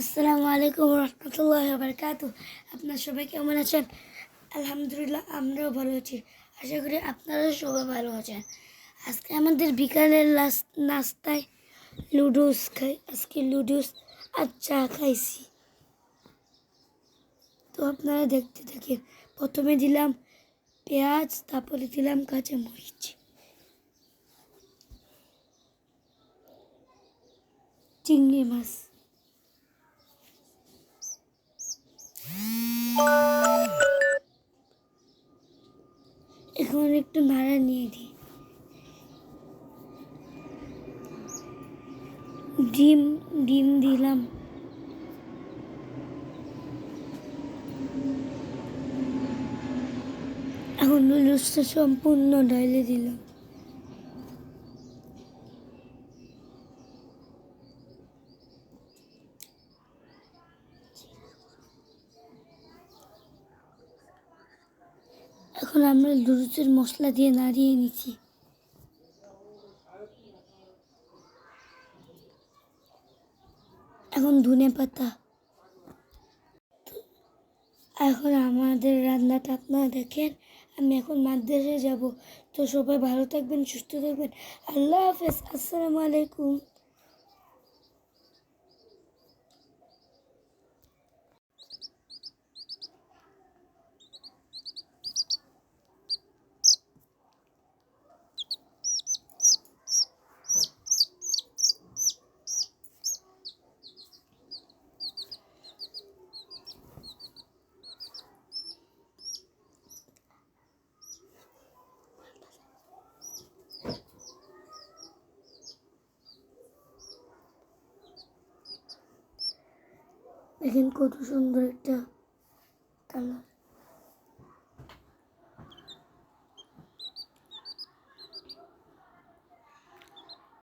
আসসালামু আলাইকুম রহমতুল্লাহ বারকাত আপনার সবাই কেমন আছেন? আলহামদুলিল্লাহ, আমরাও ভালো আছি। আশা করি আপনারাও সবাই ভালো আছেন। আজকে আমাদের বিকালের লাস্ট নাস্তায় লুডুস খাই। আজকে লুডুস আর চা খাইছি। তো আপনারা দেখতে থাকেন। প্রথমে দিলাম পেঁয়াজ, তারপরে দিলাম কাঁচা মরিচ চিংড়ি মাছ। এখন একটু নাড়া নিয়ে দিই ডিম ডিম দিলাম। এখন নুডলসটা সম্পূর্ণ ডাইলে দিলাম। এখন আমরা লুডুসের মশলা দিয়ে নাড়িয়ে নিচ্ছি। এখন ধনে পাতা। এখন আমাদের রান্নাটা আপনারা দেখেন, আমি এখন মাদ্রাসায় যাব। তো সবাই ভালো থাকবেন, সুস্থ থাকবেন। আল্লাহ হাফেজ, আসসালামু আলাইকুম। দেখেন কত সুন্দর একটা কালার।